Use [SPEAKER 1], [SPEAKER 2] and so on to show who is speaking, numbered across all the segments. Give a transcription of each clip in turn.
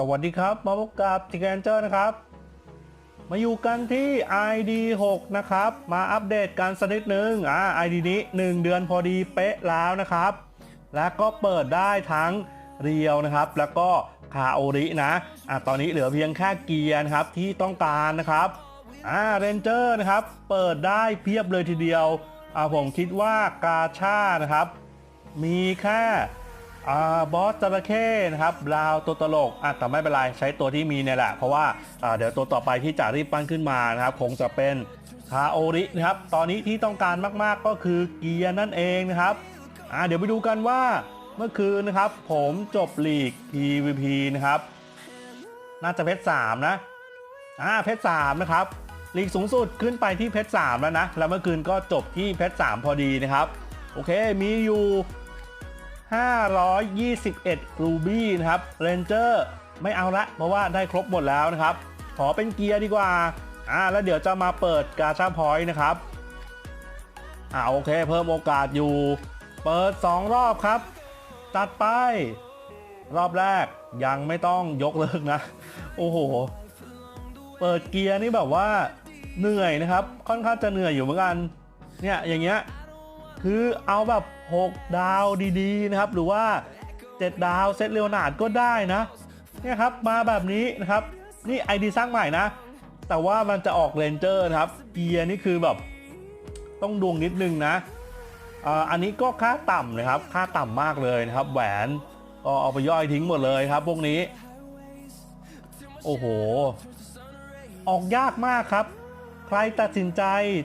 [SPEAKER 1] สวัสดีครับ มาพบกับจิกแอนเจอร์นะครับ มาอยู่กันที่ ID 6 นะครับ มาอัปเดตกันสักนิดนึงอ่า ID นี้ 1 เดือนพอดีเป๊ะแล้วนะครับ แล้วก็เปิดได้ทั้งเรียวนะครับ แล้วก็คาโอรินะอะตอนนี้เหลือเพียงแค่เกียร์นะครับที่ต้องการนะครับอ่าเรนเจอร์นะครับ เปิดได้เพียบเลยทีเดียวอ่าผมคิดว่ากาชานะครับ มีแค่ อ่าบอสจระเข้นะครับลาวตัวตลกอะแต่ไม่เป็นไรใช้ตัวที่มีเนี่ยแหละ เพราะว่าอ่าเดี๋ยวตัวต่อไปที่จะรีบปั้นขึ้นมานะครับ คงจะเป็นคาโอรินะครับ ตอนนี้ที่ต้องการมากๆก็คือเกียร์นั่นเองนะครับอ่าเดี๋ยวไปดูกันว่าเมื่อคืนนะครับ ผมจบลีก PVP นะครับ น่าจะเพชร3นะอ่าเพชร3นะครับลีกสูงสุดขึ้นไปที่เพชร3แล้วนะแล้วเมื่อคืนก็จบที่เพชร3พอดีนะครับ โอเคมีอยู่ 521รูบี้นะครับเรนเจอร์ไม่เอาละเพราะว่าได้ครบหมดแล้วนะครับ ขอเป็นเกียร์ดีกว่าอ่าแล้วเดี๋ยวจะมาเปิดกาชาพอยต์นะครับอ่าโอเค เพิ่มโอกาสอยู่ เปิด 2 รอบครับ ตัดไป รอบแรกยังไม่ต้องยกเลิกนะ โอ้โห เปิดเกียร์นี่แบบว่าเหนื่อยนะครับ ค่อนข้างจะเหนื่อยอยู่เหมือนกัน เนี่ยอย่างเงี้ย คือเอาแบบ 6 ดาวดีๆนะครับ หรือว่า 7 ดาวเซตเลโอนาร์ดก็ได้นะเนี่ยครับมาแบบนี้นะครับ นี่ไอดีสร้างใหม่นะ แต่ว่ามันจะออกเรนเจอร์นะครับเกียร์นี่คือแบบต้องดวงนิดนึงนะอ่าอันนี้ก็ค่าต่ำนะครับ ค่าต่ำมากเลยนะครับ แหวนก็เอาไปย่อยทิ้งหมดเลยครับ พวกนี้ โอ้โห ออกยากมากครับ ใครตัดสินใจ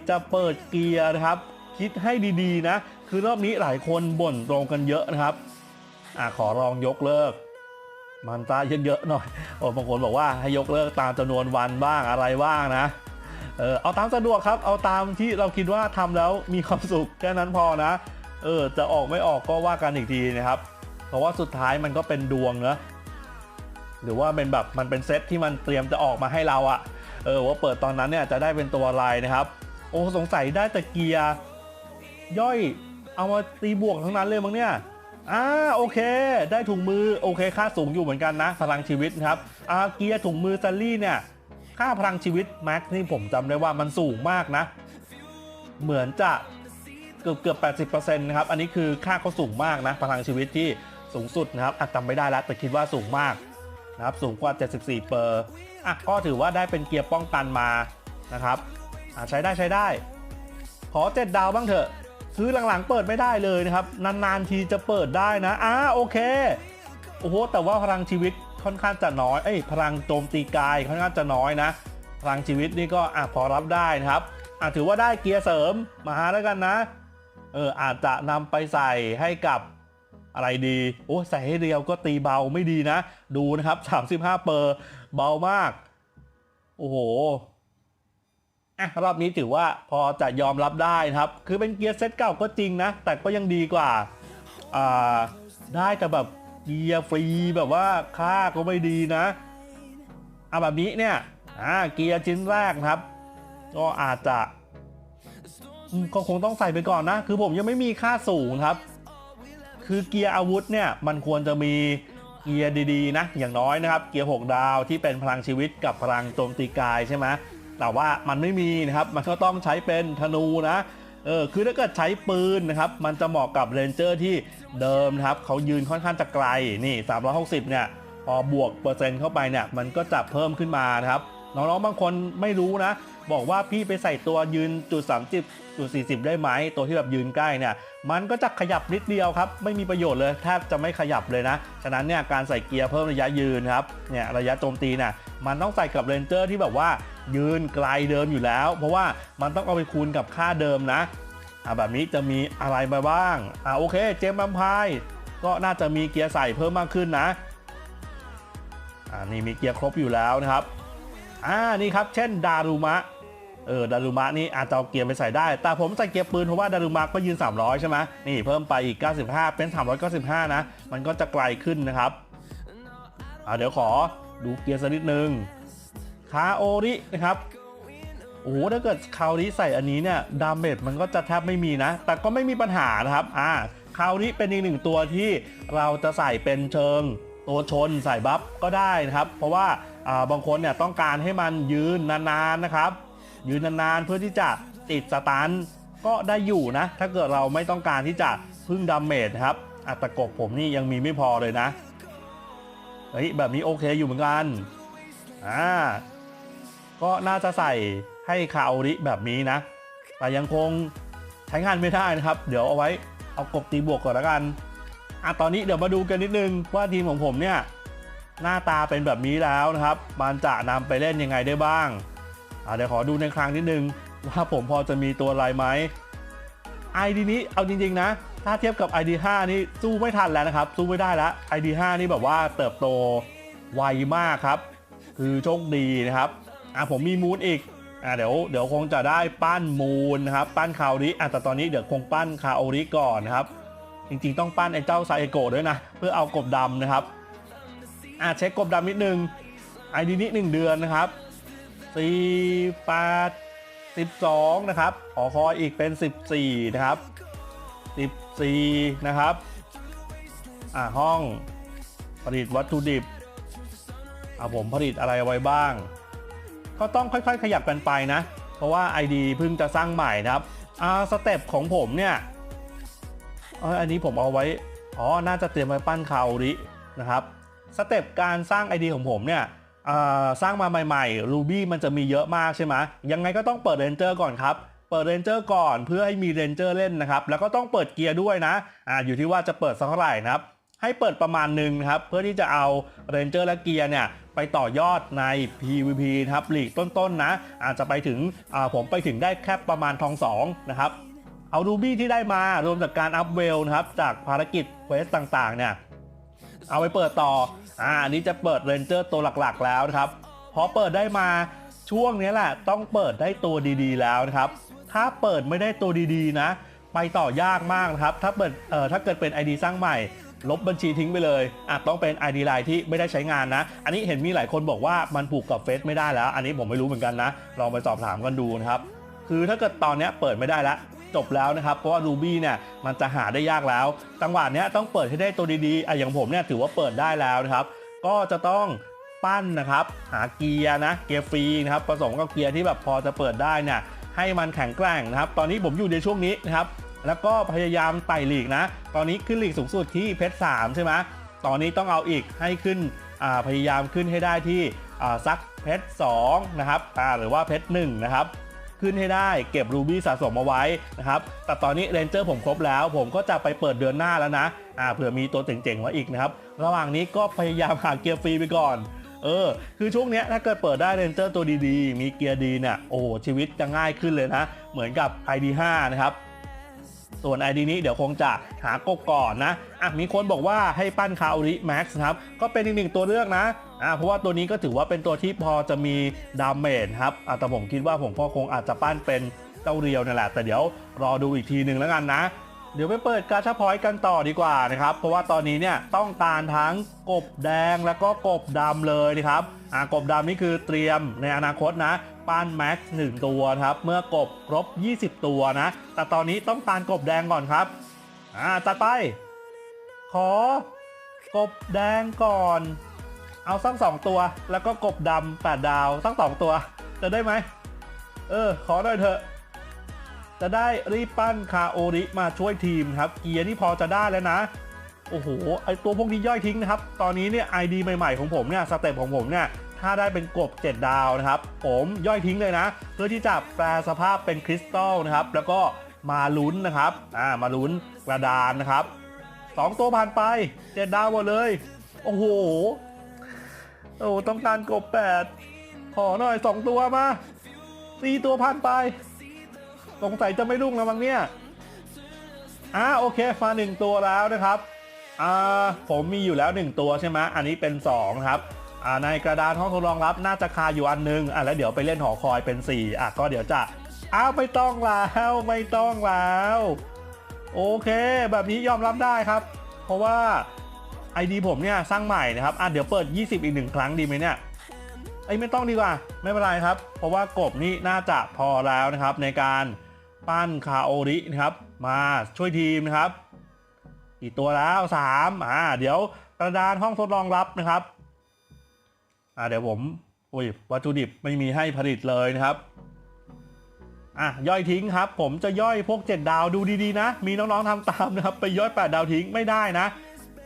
[SPEAKER 1] จะเปิดเกียร์นะครับ คิดให้ดีๆนะ คือรอบนี้หลายคนบ่นตรงกันเยอะนะครับอ่าขอลองยกเลิก มันตาเยอะๆหน่อยโอ้บางคนบอกว่าให้ยกเลิกตามจำนวนวันบ้างอะไรบ้างนะเออเอาตามสะดวกครับ เอาตามที่เราคิดว่าทำแล้วมีความสุขแค่นั้นพอนะ เออจะออกไม่ออกก็ว่ากันอีกทีนะครับ เพราะว่าสุดท้ายมันก็เป็นดวงเนอะหรือว่าเป็นแบบมันเป็นเซตที่มันเตรียมจะออกมาให้เราอะเออว่าเปิดตอนนั้นเนี่ยจะได้เป็นตัวอะไรนะครับ โอ้สงสัยได้แต่เกียร์ ย่อย เอามาตีบวกทั้งนั้นเลยมั้งเนี่ยอ่าโอเค ได้ถุงมือโอเค ค่าสูงอยู่เหมือนกันนะ พลังชีวิตนะครับอ่าเกียร์ถุงมือซัลลี่เนี่ย ค่าพลังชีวิตแม็กนี่ผมจำได้ว่ามันสูงมากนะ เหมือนจะเกือบเกือบ80%นะครับ อันนี้คือค่าเขาสูงมากนะ พลังชีวิตที่สูงสุดนะครับอะจำไม่ได้แล้วแต่คิดว่าสูงมากนะครับ สูงกว่า 74 เปอร์อะก็ถือว่าได้เป็นเกียร์ป้องกันมานะครับอะใช้ได้ใช้ได้ ขอ 7 ดาวบ้างเถอะ ซื้อหลังๆเปิดไม่ได้เลยนะครับ นานๆทีจะเปิดได้นะอ่าโอเคโอ้โหแต่ว่าพลังชีวิตค่อนข้างจะน้อยเอ้ยพลังโจมตีกายค่อนข้างจะน้อยนะ พลังชีวิตนี่ก็อะพอรับได้นะครับอะถือว่าได้เกียร์เสริมมาหาแล้วกันนะเอออาจจะนำไปใส่ให้กับอะไรดี โอ้ใส่ให้เรียวก็ตีเบาไม่ดีนะ ดูนะครับ 35 เปอร์เบามาก โอ้โห อะรอบนี้ถือว่าพอจะยอมรับได้นะครับ คือเป็นเกียร์เซตเก่าก็จริงนะ แต่ก็ยังดีกว่าอ่าได้แต่แบบเกียร์ฟรีแบบว่าค่าก็ไม่ดีนะเอาแบบนี้เนี่ยอ่าเกียร์ชิ้นแรกครับ ก็อาจจะก็คงต้องใส่ไปก่อนนะ คือผมยังไม่มีค่าสูงครับ คือเกียร์อาวุธเนี่ยมันควรจะมีเกียร์ดีๆนะ อย่างน้อยนะครับ เกียร์ 6 ดาวที่เป็นพลังชีวิตกับพลังโจมตีกายใช่ไหม แต่ว่ามันไม่มีนะครับ มันก็ต้องใช้เป็นธนูนะเออคือถ้าเกิดใช้ปืนนะครับ มันจะเหมาะกับเรนเจอร์ที่เดิมนะครับเขายืนค่อนข้างจะไกลนี่ 360 เนี่ยพอบวกเปอร์เซ็นต์เข้าไปเนี่ยมันก็จะเพิ่มขึ้นมานะครับน้องๆบางคนไม่รู้นะ บอกว่าพี่ไปใส่ตัวยืนจุด30จุด40 ได้ไหมตัวที่แบบยืนใกล้เนี่ยมันก็จะขยับนิดเดียวครับ ไม่มีประโยชน์เลยแทบจะไม่ขยับเลยนะ ฉะนั้นเนี่ยการใส่เกียร์เพิ่มระยะยืนครับเนี่ยระยะโจมตีเนี่ย มันต้องใส่กับเรนเจอร์ที่แบบว่ายืนไกลเดิมอยู่แล้ว เพราะว่ามันต้องเอาไปคูณกับค่าเดิมนะอ่าแบบนี้จะมีอะไรมาบ้างอ่าโอเคเจมส์บัมพายก็น่าจะมีเกียร์ใส่เพิ่มมากขึ้นนะอ่านี่มีเกียร์ครบอยู่แล้วนะครับอ่านี่ครับเช่นดารุมะเออดารุมะนี่อาจจะเอาเกียร์ไปใส่ได้ แต่ผมใส่เกียร์ปืนเพราะว่าดารุมะก็ยืน 300 ใช่ไหมนี่เพิ่มไปอีก 95 เป็น 395 นะ มันก็จะไกลขึ้นนะครับอ่าเดี๋ยวขอ ดูเกียร์สักนิดนึงคาโอรินะครับโอ้โหถ้าเกิดคาโอริใส่อันนี้เนี่ยดาเมจมันก็จะแทบไม่มีนะ แต่ก็ไม่มีปัญหานะครับอ่าคาโอริเป็นอีกหนึ่งตัวที่เราจะใส่เป็นเชิงตัวชนใส่บัฟก็ได้นะครับ เพราะว่าอ่าบางคนเนี่ยต้องการให้มันยืนนานๆนะครับ ยืนนานๆเพื่อที่จะติดสตันก็ได้อยู่นะ ถ้าเกิดเราไม่ต้องการที่จะพึ่งดาเมจครับอัตะกผมนี่ยังมีไม่พอเลยนะ เฮ้ยแบบนี้โอเคอยู่เหมือนกันอ่าก็น่าจะใส่ให้คาโอริแบบนี้นะ แต่ยังคงใช้งานไม่ได้นะครับ เดี๋ยวเอาไว้เอากบตีบวกก่อนล้วกันอะตอนนี้เดี๋ยวมาดูกันนิดนึงว่าทีมของผมเนี่ยหน้าตาเป็นแบบนี้แล้วนะครับ มันจะนำไปเล่นยังไงได้บ้างอะเดี๋ยวขอดูในครั้งนิดนึงว่าผมพอจะมีตัวอะไรไหม ID นี้เอาจริงๆนะ ถ้าเทียบกับ ID 5 นี่สู้ไม่ทันแล้วนะครับ สู้ไม่ได้แล้ว ID 5 นี่แบบว่าเติบโตไวมากครับ คือโชคดีนะครับอะผมมีมูนอีกอะเดี๋ยวเดี๋ยวคงจะได้ปั้นมูนนะครับ ปั้นคาโอริอะแต่ตอนนี้เดี๋ยวคงปั้นคาโอริก่อนนะครับ จริงๆต้องปั้นไอ้เจ้าไซโกะด้วยนะ เพื่อเอากบดำนะครับอะเช็คกบดำนิดนึง ID นี้1เดือนนะครับ4 8 12นะครับขอคอยอีกเป็น 14 นะครับ 4นะครับอ่าห้องผลิตวัตถุดิบอ่าผมผลิตอะไรไว้บ้าง ก็ต้องค่อยๆ ขยับกันไปนะ เพราะว่า ID เพิ่งจะสร้างใหม่นะครับอ่าสเต็ปของผมเนี่ยอ,อันนี้ผมเอาไว้อ๋อน่าจะเตรียมไว้ปั้นคาโอรินะครับสเต็ปการสร้าง ID ของผมเนี่ยอ่าสร้างมาใหม่ๆ Ruby มันจะมีเยอะมากใช่ไหมยังไงก็ต้องเปิดเรนเจอร์ก่อนครับ เปิดเรนเจอร์ก่อนเพื่อให้มีเรนเจอร์เล่นนะครับ แล้วก็ต้องเปิดเกียร์ด้วยนะอ่าอยู่ที่ว่าจะเปิดสักเท่าไหร่นะครับ ให้เปิดประมาณหนึ่งนะครับ เพื่อที่จะเอาเรนเจอร์และเกียร์เนี่ยไปต่อยอดใน PVP นะครับลีกต้นๆนะอาจจะไปถึงอ่าผมไปถึงได้แค่ประมาณทองสองนะครับเอารูบี้ที่ได้มารวมจากการอัพเวลนะครับจากภารกิจเควสต่างๆเนี่ยเอาไปเปิดต่ออ่าอันนี้จะเปิดเรนเจอร์ตัวหลักๆ แล้วนะครับพอเปิดได้มาช่วงนี้แหละต้องเปิดได้ตัวดีๆแล้วนะครับ ถ้าเปิดไม่ได้ตัวดีๆนะ ไปต่อยากมากนะครับ ถ้าเปิดเอ่อถ้าเกิดเป็น ID สร้างใหม่ ลบบัญชีทิ้งไปเลยอาจต้องเป็น ID ไลน์ที่ไม่ได้ใช้งานนะ อันนี้เห็นมีหลายคนบอกว่ามันผูกกับเฟซไม่ได้แล้ว อันนี้ผมไม่รู้เหมือนกันนะ ลองไปสอบถามกันดูนะครับ คือถ้าเกิดตอนนี้เปิดไม่ได้แล้วจบแล้วนะครับ เพราะว่า Ruby เนี่ยมันจะหาได้ยากแล้ว จังหวะเนี้ยต้องเปิดให้ได้ตัวดีๆอะอย่างผมเนี่ยถือว่าเปิดได้แล้วนะครับ ก็จะต้องปั้นนะครับ หาเกียร์นะ เกียร์ฟรีนะครับ ผสมกับเกียร์ที่แบบพอจะเปิดได้เนี่ย ให้มันแข็งแกร่งนะครับ ตอนนี้ผมอยู่ในช่วงนี้นะครับ แล้วก็พยายามไต่หลีกนะ ตอนนี้ขึ้นหลีกสูงสุดที่เพชรสามใช่ไหมตอนนี้ต้องเอาอีกให้ขึ้นพยายามขึ้นให้ได้ที่ซักเพชรสองนะครับหรือว่าเพชรหนึ่งนะครับขึ้นให้ได้เก็บรูบี้สะสมเอาไว้นะครับ แต่ตอนนี้เรนเจอร์ผมครบแล้ว ผมก็จะไปเปิดเดือนหน้าแล้วนะเผื่อมีตัวเจ๋งๆมาอีกนะครับ ระหว่างนี้ก็พยายามหาเกียร์ฟรีไปก่อน เออ คือช่วงเนี้ยถ้าเกิดเปิดได้เรนเจอร์ตัวดีๆ มีเกียร์ดีเนี่ย โอ้โห ชีวิตจะง่ายขึ้นเลยนะ เหมือนกับ ID5 นะครับส่วน ID นี้เดี๋ยวคงจะหากบก่อนนะอะมีคนบอกว่าให้ปั้นคาอริแม็กซ์ครับ ก็เป็นอีกหนึ่งตัวเลือกนะอะเพราะว่าตัวนี้ก็ถือว่าเป็นตัวที่พอจะมีดาเมจครับอะแต่ผมคิดว่าผมก็คงอาจจะปั้นเป็นเจ้าเรียวนั่แหละ แต่เดี๋ยวรอดูอีกทีหนึ่งแล้วกันนะ เดี๋ยวไปเปิดกาชาพอยต์กันต่อดีกว่านะครับ เพราะว่าตอนนี้เนี่ยต้องการทั้งกบแดงแล้วก็กบดำเลยนะครับอ่ากบดำนี่คือเตรียมในอนาคตนะป้านแม็กซ์หนึ่งตัวครับ เมื่อกบครบ 20 ตัวนะ แต่ตอนนี้ต้องการกบแดงก่อนครับอ่าจัดไป ขอกบแดงก่อน เอาสักสองตัว แล้วก็กบดำแปดดาวสักสองตัว จะได้ไหม เออ ขอหน่อยเถอะ จะได้รีบปั้นคาโอริมาช่วยทีมครับ เกียร์นี่พอจะได้แล้วนะ โอ้โห ไอตัวพวกนี้ย่อยทิ้งนะครับ ตอนนี้เนี่ยไอดีใหม่ๆของผมเนี่ยสเต็ปของผมเนี่ยถ้าได้เป็นกบ 7 ดาวนะครับ ผมย่อยทิ้งเลยนะ เพื่อที่จะแปลสภาพเป็นคริสตัลนะครับ แล้วก็มาลุ้นนะครับ อ่า มาลุ้นกระดานนะครับสองตัวผ่านไป 7 ดาวหมดเลย โอ้โห โอ้ ต้องการกบ 8 ขอหน่อย 2 ตัวมาสี่ตัวผ่านไป สงสัยจะไม่รุ่งแล้วมั้งเนี่ยอ่าโอเคมาหนึ่งตัวแล้วนะครับอ่าผมมีอยู่แล้ว1ตัวใช่ไหมอันนี้เป็น2นะครับอ่าในกระดานห้องทดลองรับน่าจะคาอยู่อันหนึงอะแล้วเดี๋ยวไปเล่นหอคอยเป็น4อะก็เดี๋ยวจะอ้าวไม่ต้องแล้วไม่ต้องแล้ว โอเค แบบนี้ยอมรับได้ครับ เพราะว่า ID ผมเนี่ยสร้างใหม่นะครับอะเดี๋ยวเปิด 20 อีกหนึ่งครั้งดีไหมเนี่ยไอ้ไม่ต้องดีกว่า ไม่เป็นไรครับ เพราะว่ากบนี่น่าจะพอแล้วนะครับในการ ปั้นคาโอรินะครับ มาช่วยทีมนะครับกี่ตัวแล้ว3อ่าเดี๋ยวกระดานห้องทดลองลับนะครับอ่าเดี๋ยวผมอุ้ยวัตถุดิบไม่มีให้ผลิตเลยนะครับอะย่อยทิ้งครับ ผมจะย่อยพวก 7 ดาวดูดีๆนะ มีน้องๆทำตามนะครับ ไปย่อย 8 ดาวทิ้งไม่ได้นะ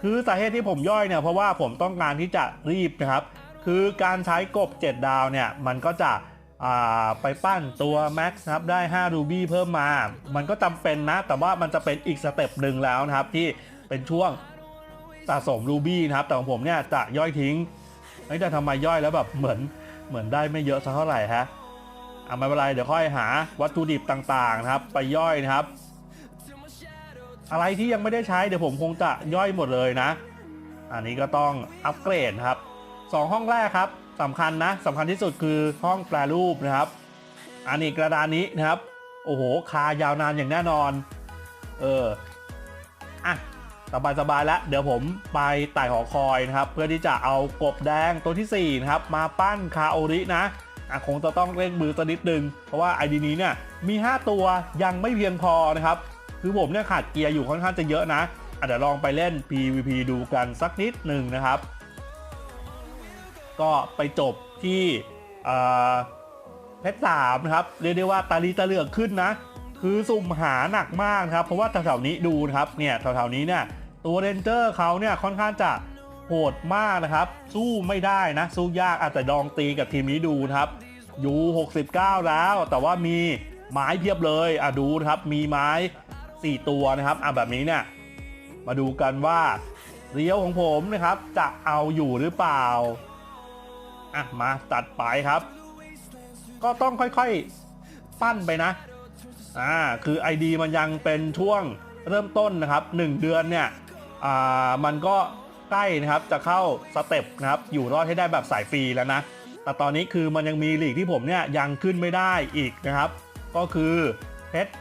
[SPEAKER 1] คือสาเหตุที่ผมย่อยเนี่ยเพราะว่าผมต้องการที่จะรีบนะครับ คือการใช้กบ 7 ดาวเนี่ยมันก็จะ ไปปั้นตัว Max นะครับได้5รูบี้เพิ่มมา มันก็จำเป็นนะ แต่ว่ามันจะเป็นอีกสเต็ปหนึ่งแล้วนะครับ ที่เป็นช่วงสะสมรูบี้นะครับ แต่ของผมเนี่ยจะย่อยทิ้งเฮ้ยแต่ทำไมย่อยแล้วแบบเหมือนเหมือนได้ไม่เยอะสักเท่าไหร่ฮะอะไม่เป็นไรเดี๋ยวค่อยหาวัตถุดิบต่างๆนะครับ ไปย่อยนะครับ อะไรที่ยังไม่ได้ใช้เดี๋ยวผมคงจะย่อยหมดเลยนะ อันนี้ก็ต้องอัปเกรดครับสองห้องแรกครับ สำคัญนะสำคัญที่สุดคือห้องแปรรูปนะครับ อันนี้กระดานนี้นะครับ โอ้โห คายาวนานอย่างแน่นอน เออ อะ สบายสบายแล้ว เดี๋ยวผมไปไต่หอคอยนะครับ เพื่อที่จะเอากบแดงตัวทีสี่4 นะครับ มาปั้นคาโอรินะอะคงจะต้องเร่งมือสักนิดนึง เพราะว่าไอดีนี้เนี่ยมี 5 ตัวยังไม่เพียงพอนะครับ คือผมเนี่ยขาดเกียร์อยู่ค่อนข้างจะเยอะนะอะเดี๋ยวลองไปเล่น PVP ดูกันสักนิดหนึ่งนะครับ ก็ไปจบที่เพชรสามนะครับเรียกได้ว่าตาลีตาเหลือกขึ้นนะ คือสุ่มหาหนักมากนะครับ เพราะว่าแถวๆนี้ดูนะครับเนี่ยแถวๆนี้เนี่ยตัวเรนเจอร์เขาเนี่ยค่อนข้างจะโหดมากนะครับ สู้ไม่ได้นะ สู้ยากอาจจะลองตีกับทีมนี้ดูนะครับยู69 แล้ว แต่ว่ามีไม้เพียบเลยอะดูนะครับมีไม้ 4 ตัวนะครับอะแบบนี้เนี่ยมาดูกันว่าเรียวของผมนะครับจะเอาอยู่หรือเปล่า อะมาตัดไปครับ ก็ต้องค่อยๆปั้นไปนะอ่าคือ ID มันยังเป็นช่วงเริ่มต้นนะครับ 1 เดือนเนี่ยอ่ามันก็ใกล้นะครับจะเข้าสเต็ปนะครับอยู่รอดให้ได้แบบสายฟรีแล้วนะ แต่ตอนนี้คือมันยังมีลีกที่ผมเนี่ยยังขึ้นไม่ได้อีกนะครับ ก็คือเพชร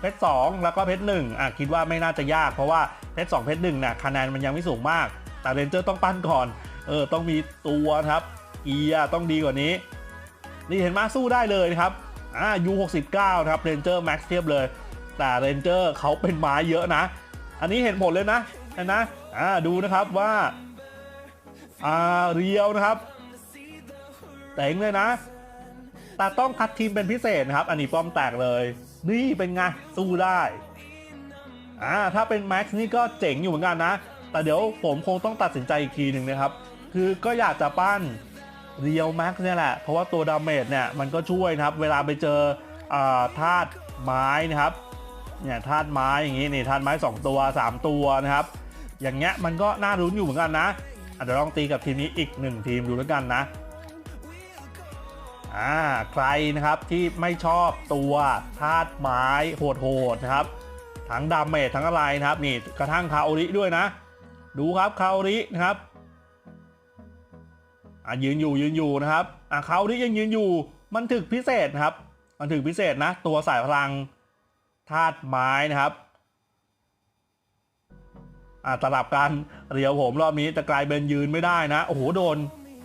[SPEAKER 1] เพชรสองแล้วก็เพชรหนึ่งอะคิดว่าไม่น่าจะยากเพราะว่าเพชรสองเพชรหนึ่งเนี่ยคะแนนมันยังไม่สูงมาก แต่เรนเจอร์ต้องปั้นก่อนเออต้องมีตัวครับ เอียต้องดีกว่านี้ นี่เห็นมาสู้ได้เลยนะครับอ่ายู69นะครับเรนเจอร์แม็กซ์เทียบเลย แต่เรนเจอร์เขาเป็นไม้เยอะนะ อันนี้เห็นผลเลยนะเห็นนะอ่าดูนะครับว่าอ่าเรียวนะครับเต็งเลยนะแต่ต้องคัดทีมเป็นพิเศษนะครับ อันนี้ป้อมแตกเลย นี่เป็นไงสู้ได้อ่าถ้าเป็นแม็กซ์นี่ก็เจ๋งอยู่เหมือนกันนะ แต่เดี๋ยวผมคงต้องตัดสินใจอีกทีหนึ่งนะครับ คือก็อยากจะปั้น เรียวแม็กเนี่ยแหละ เพราะว่าตัวดาเมจเนี่ยมันก็ช่วยนะครับ เวลาไปเจอธาตุไม้นะครับเนี่ยธาตุไม้อย่างงี้นี่ธาตุไม้ 2 ตัว 3 ตัวนะครับ อย่างเงี้ยมันก็น่ารุ้นอยู่เหมือนกันนะอาจจะลองตีกับทีมนี้อีก 1 ทีมดูแล้วกันนะอ่าใครนะครับที่ไม่ชอบตัวธาตุไม้โหดๆนะครับทั้งดาเมจทั้งอะไรนะครับนี่กระทั่งคาโอริด้วยนะ ดูครับคาโอรินะครับ อะยืนอยู่ยืนอยู่นะครับอะเขาที่ยังยืนอยู่มันถึกพิเศษนะครับ มันถึกพิเศษนะ ตัวสายพลังธาตุไม้นะครับอะสลับกันเรียวผมรอบนี้จะกลายเป็นยืนไม่ได้นะ โอ้โหโดน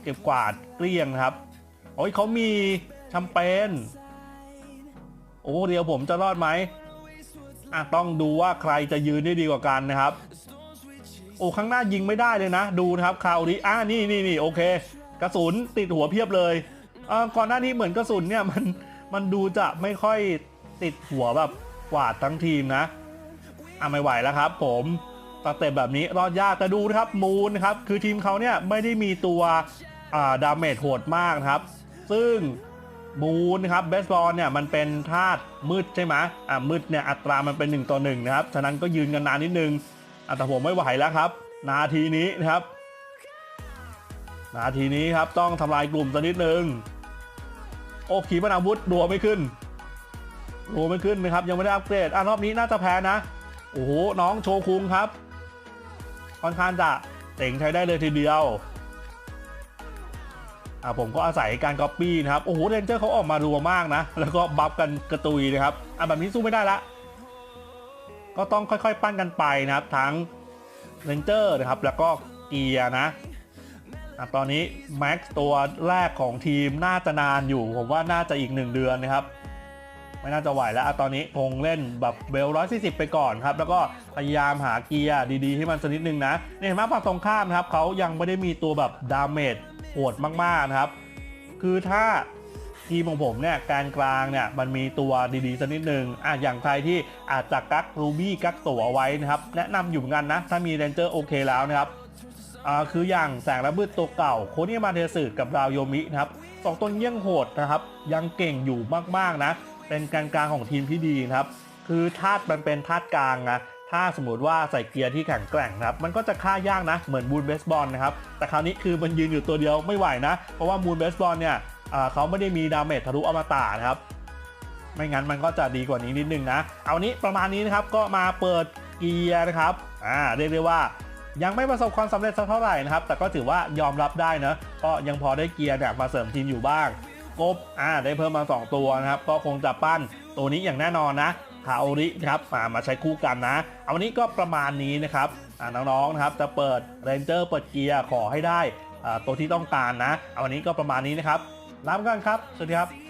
[SPEAKER 1] เก็บกวาดเกลี้ยงครับโอ้ยเขามีแชมเปญโอ้เรียวผมจะรอดไหมอะต้องดูว่าใครจะยืนได้ดีกว่ากันนะครับ โอ้ข้างหน้ายิงไม่ได้เลยนะ ดูนะครับคาโอริอ่านี่นี่นี่โอเค กระสุนติดหัวเพียบเลยเออก่อนหน้านี้เหมือนกระสุนเนี่ยมันมันดูจะไม่ค่อยติดหัวแบบกวาดทั้งทีมนะอะไม่ไหวแล้วครับ ผมตาเต็บแบบนี้รอดยากแต่ดูนะครับมูนครับคือทีมเขาเนี่ยไม่ได้มีตัวอ่าดาเมจโหดมากครับ ซึ่งมูนครับเบสบอลเนี่ยมันเป็นธาตุมืดใช่ไหมอ่ามืดเนี่ยอัตรามันเป็น 1 ต่อ1นะครับฉะนั้นก็ยืนกันนานนิดนึงอะแต่ผมไม่ไหวแล้วครับ นาทีนี้นะครับ นาทีนี้ครับต้องทำลายกลุ่มสักนิดนึง โอ้ขีปนาวุธดัวไม่ขึ้นดัวไม่ขึ้นนะครับ ยังไม่ได้อัปเกรดอะรอบนี้น่าจะแพ้นะ โอ้โห น้องโชคุงครับ ค่อนข้างจะเต่งใช้ได้เลยทีเดียวอะผมก็อาศัยการก๊อปปี้นะครับ โอ้โหเรนเจอร์เขาออกมารัวมากนะ แล้วก็บัฟกันกระตุยนะครับอะแบบนี้สู้ไม่ได้ละ ก็ต้องค่อยๆ ปั้นกันไปนะครับ ทั้งเรนเจอร์นะครับ แล้วก็เกียร์นะ อะตอนนี้แม็กตัวแรกของทีมน่าจะนานอยู่ ผมว่าน่าจะอีก 1 เดือนนะครับ ไม่น่าจะไหวแล้วอะตอนนี้คงเล่นแบบเบลร้อยสี่สิบไปก่อนครับ แล้วก็พยายามหาเกียร์ดีๆ ให้มันสักนิดนึงนะเนี่ยเห็นไหมฝั่งตรงข้ามนะครับเขายังไม่ได้มีตัวแบบดาเมจโหดมากๆนะครับ คือถ้าทีมของผมเนี่ยการกลางเนี่ยมันมีตัวดีๆสักนิดนึงอะอย่างใครที่อาจจะกักรูบี้กักตัวเอาไว้นะครับ แนะนำอยู่เหมือนกันนะ ถ้ามีเรนเจอร์โอเคแล้วนะครับ คืออย่างแสงระบืดตัวเก่าโคนี่มาเทสึกับราวโยมินะครับสองตัวนี้ยังโหดนะครับ ยังเก่งอยู่มากๆนะ เป็นการกลางของทีมที่ดีนะครับ คือธาตุมันเป็นธาตุกลางนะถ้าสมมติว่าใส่เกียร์ที่แข็งแกร่งนะครับ มันก็จะฆ่ายากนะ เหมือนบูนเบสบอลนะครับ แต่คราวนี้คือมันยืนอยู่ตัวเดียวไม่ไหวนะ เพราะว่าบูนเบสบอลเนี่ยเขาไม่ได้มีดาเมจทะลุอมตะนะครับ ไม่งั้นมันก็จะดีกว่านี้นิดนึงนะ เอานี้ประมาณนี้นะครับ ก็มาเปิดเกียร์นะครับ อ่าเรียกได้ว่า ยังไม่ประสบความสำเร็จสักเท่าไหร่นะครับ แต่ก็ถือว่ายอมรับได้นะก็ยังพอได้เกียร์เนี่ยมาเสริมทีมอยู่บ้างกบอ่าได้เพิ่มมา 2 ตัวนะครับ ก็คงจะปั้นตัวนี้อย่างแน่นอนนะคาโอริครับมามาใช้คู่กันนะ เอาวันนี้ก็ประมาณนี้นะครับอ่าน้องๆนะครับจะเปิดเรนเจอร์เปิดเกียร์ขอให้ได้ตัวที่ต้องการนะ เอาวันนี้ก็ประมาณนี้นะครับลาไปก่อนครับ สวัสดีครับ